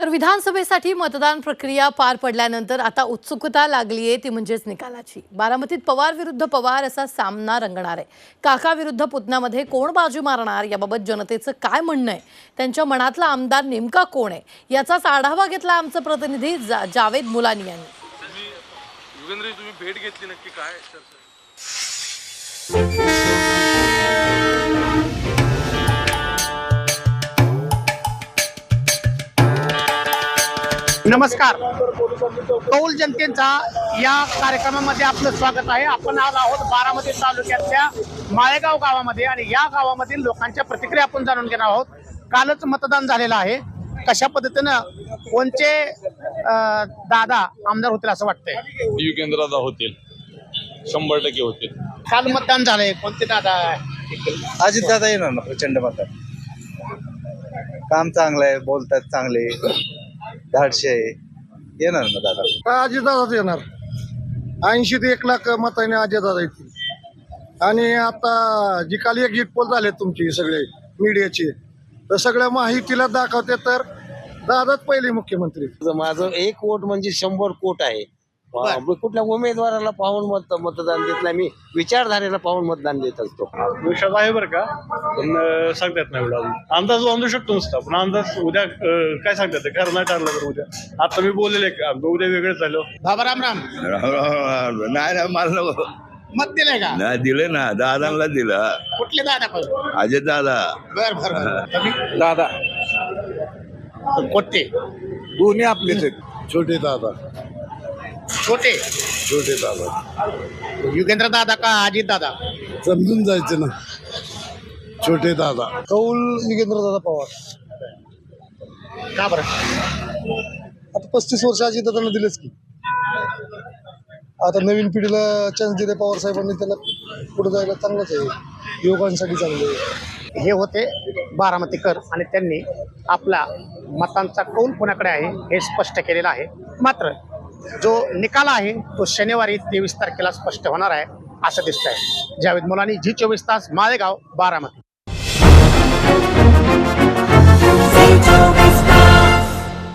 तर विधानसभेसाठी मतदान प्रक्रिया पार पडल्यानंतर आता उत्सुकता लागली आहे ती म्हणजेच निकालाची. बारामतीत पवार विरुद्ध पवार असा सामना रंगणार आहे. काका विरुद्ध पुतण्यामध्ये कोण बाजू मारणार? याबाबत जनतेचं काय म्हणणं आहे? त्यांच्या मनातला आमदार नेमका कोण आहे? याचाच आढावा घेतला आमचं प्रतिनिधी जा जावेद मुलानी यांनी. भेट घेतली नक्की काय नमस्कार. कौल जनतेचा या कार्यक्रमामध्ये आपलं स्वागत आहे. आपण आज आहोत बारामती तालुक्यातल्या माळेगाव गावामध्ये आणि या गावामधील लोकांच्या प्रतिक्रिया आपण जाणून घेणार आहोत. कालच मतदान झालेलं आहे. कशा पद्धतीनं कोणचे अं, दादा आमदार होतील असं वाटतंय? युगेंद्रदा होतील. शंभर टक्के होतील. काल मतदान झालंय. कोणते दादा अजित दादा येणार ना प्रचंड मतात काम चांगलं आहे बोलतात चांगले. धाडशे आहे येणार ना दादा? अजितदादाच येणार. ऐंशी ते एक लाख मताने अजितदादा येतील. आणि आता जी काल एक्झिट पोल झाले तुमची सगळे मीडियाचे तर सगळ्या माहितीला दाखवते तर दादाच पहिले मुख्यमंत्री. माझं एक वोट म्हणजे शंभर कोट आहे. कुठल्या उमेदवाराला पाहून मत मतदान देत नाही? मी विचारधारेला पाहून मतदान देत असतो. विश्वास आहे बरं का? पण अं, सांगता येत नाही एवढा अजून. अंदाज बांधू शकतो नुसता. पण अंदाज उद्या अं, काय सांगता येतं खरं नाही ठरलं तर उद्या. आता मी बोललेले का उद्या वेगळंच झालं. बाबा राम राम. नाही ना मला नको. मत दिलंय का? नाही दिलं ना. दादांना दिलं. कुठले दादा पण? अजय दादा. बर बर बर. दादा. कोणते? दोन्ही आपलेच आहेत. छोटे दादा. छोटे. छोटे दादा. युगेंद्र दादा का अजित दादा? समजून जायचं ना. छोटे दादा. कौल निगेंद्र दादा पवार. का बरं? आता पस्तीस वर्ष अजित दादांना दिलेच की. आता नवीन पिढीला चान्स दिले पवार साहेबांनी त्याला पुढे जायला चांगलंच आहे. युवकांसाठी चांगलं आहे. हे होते बारामतीकर आणि त्यांनी आपला मतांचा कौल कोणाकडे आहे हे स्पष्ट केलेलं आहे. मात्र जो निकाल आहे तो शनिवारी तेवीस तारखेला स्पष्ट होणार आहे असं दिसतंय. जावेद मुलानी जी चोवीस तास माळेगाव बारामती